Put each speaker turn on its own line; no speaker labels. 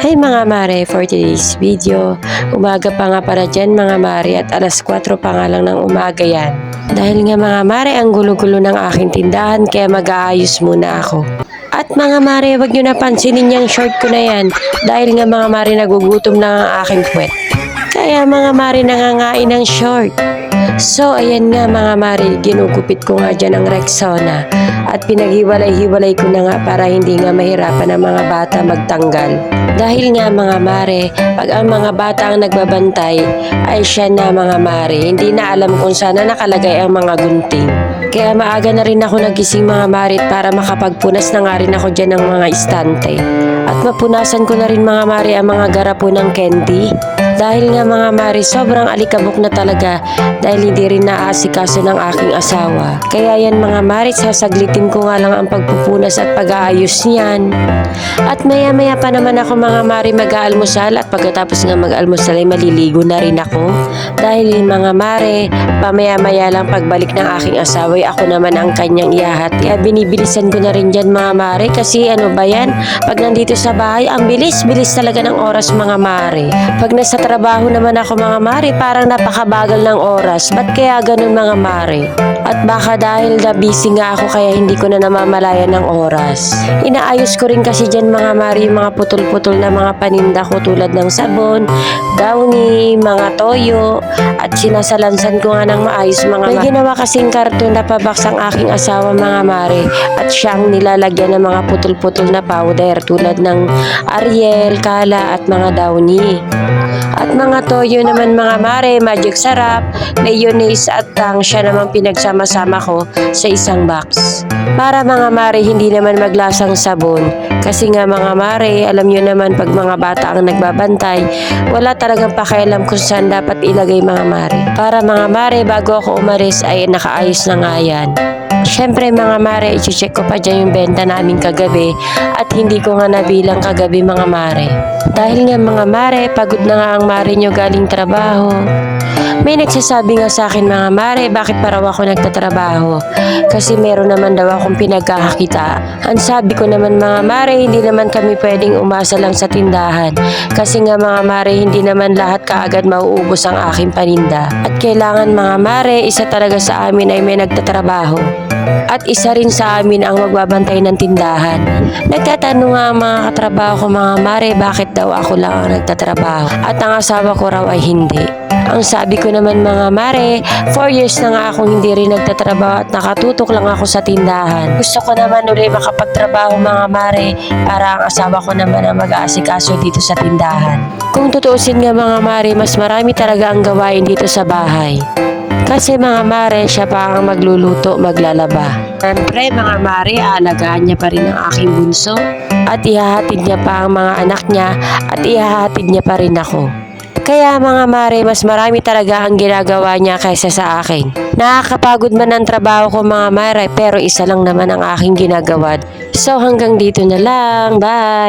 Hey mga mare, for today's video, umaga pa nga para dyan mga mare at alas 4 pa nga lang ng umaga yan. Dahil nga mga mare, ang gulo-gulo ng aking tindahan kaya mag-aayos muna ako. At mga mare, wag nyo napansinin yung short ko na yan dahil nga mga mare nagugutom na ang aking puwet. Kaya mga mare nangangain ng short. So, ayan nga mga mare, ginugupit ko nga dyan ang Rexona at pinaghiwalay-hiwalay ko na nga para hindi nga mahirapan ang mga bata magtanggal. Dahil nga mga mare, pag ang mga bata ang nagbabantay, ay siya na mga mare, hindi na alam kung saan na nakalagay ang mga gunting. Kaya maaga na rin ako nagising mga marit para makapagpunas na nga rin ako dyan ng mga istante. At mapunasan ko na rin mga mare ang mga garapo ng candy. Dahil nga mga mare, sobrang alikabok na talaga dahil hindi rin naaasikaso ng aking asawa. Kaya yan mga mare, sasaglitin ko nga lang ang pagpupunas at pag-aayos niyan. At maya maya pa naman ako mga mare mag-aalmusal at pagkatapos nga mag-almusal ay maliligo na rin ako. Dahil mga mare, pamaya maya lang pagbalik ng aking asawa ay ako naman ang kanyang iyahat. Kaya binibilisan ko na rin dyan mga mare kasi ano ba yan? Pag nandito sa bahay, ang bilis-bilis talaga ng oras mga mare. Pag nasa trabaho naman ako mga mare, parang napakabagal ng oras. Ba't kaya ganun mga mare? At baka dahil na busy nga ako kaya hindi ko na namamalayan ng oras. Inaayos ko rin kasi dyan mga mare yung mga putol-putol na mga paninda ko tulad ng sabon, downy, mga toyo, at sinasalansan ko nga ng maayos mga May ginawa kasing karton na pabaks ang aking asawa mga mare at siyang nilalagyan ng mga putol-putol na powder tulad ng Ariel, Kala at mga downy. At mga toyo naman mga mare, magic sarap, mayonnaise at tang siya naman pinagsama-sama ko sa isang box. Para mga mare, hindi naman maglasang sabon. Kasi nga mga mare, alam nyo naman pag mga bata ang nagbabantay, wala talagang pakialam kung saan dapat ilagay mga mare. Para mga mare, bago ako umalis ay nakaayos na nga yan. Siyempre mga mare, i-check ko pa dyan yung benta namin kagabi at hindi ko nga nabilang kagabi mga mare. Dahil nga mga mare, pagod na nga ang mare nyo galing trabaho. May nagsasabi nga sa akin mga mare, bakit pa raw ako nagtatrabaho? Kasi meron naman daw akong pinagkakakita. Ang sabi ko naman mga mare, hindi naman kami pwedeng umasa lang sa tindahan. Kasi nga mga mare, hindi naman lahat kaagad mauubos ang aking paninda. At kailangan mga mare, isa talaga sa amin ay may nagtatrabaho. At isa rin sa amin ang magbabantay ng tindahan. Nagtatanong nga mga katrabaho ko mga mare, bakit daw ako lang ang nagtatrabaho? At ang asawa ko raw ay hindi. Ang sabi ko naman mga mare, 4 years na nga akong hindi rin nagtatrabaho at nakatutok lang ako sa tindahan. Gusto ko naman uli makapagtrabaho mga mare para ang asawa ko naman ang mag-aasikaso dito sa tindahan. Kung tutuusin nga mga mare, mas marami talaga ang gawain dito sa bahay. Kasi mga mare, siya pa ang magluluto, maglalaba. Siyempre mga mare, aalagaan niya pa rin ang aking bunso. At ihahatid niya pa ang mga anak niya at ihahatid niya pa rin ako. Kaya mga mare, mas marami talaga ang ginagawa niya kaysa sa akin. Nakakapagod man ang trabaho ko mga mare, pero isa lang naman ang aking ginagawa. So hanggang dito na lang. Bye!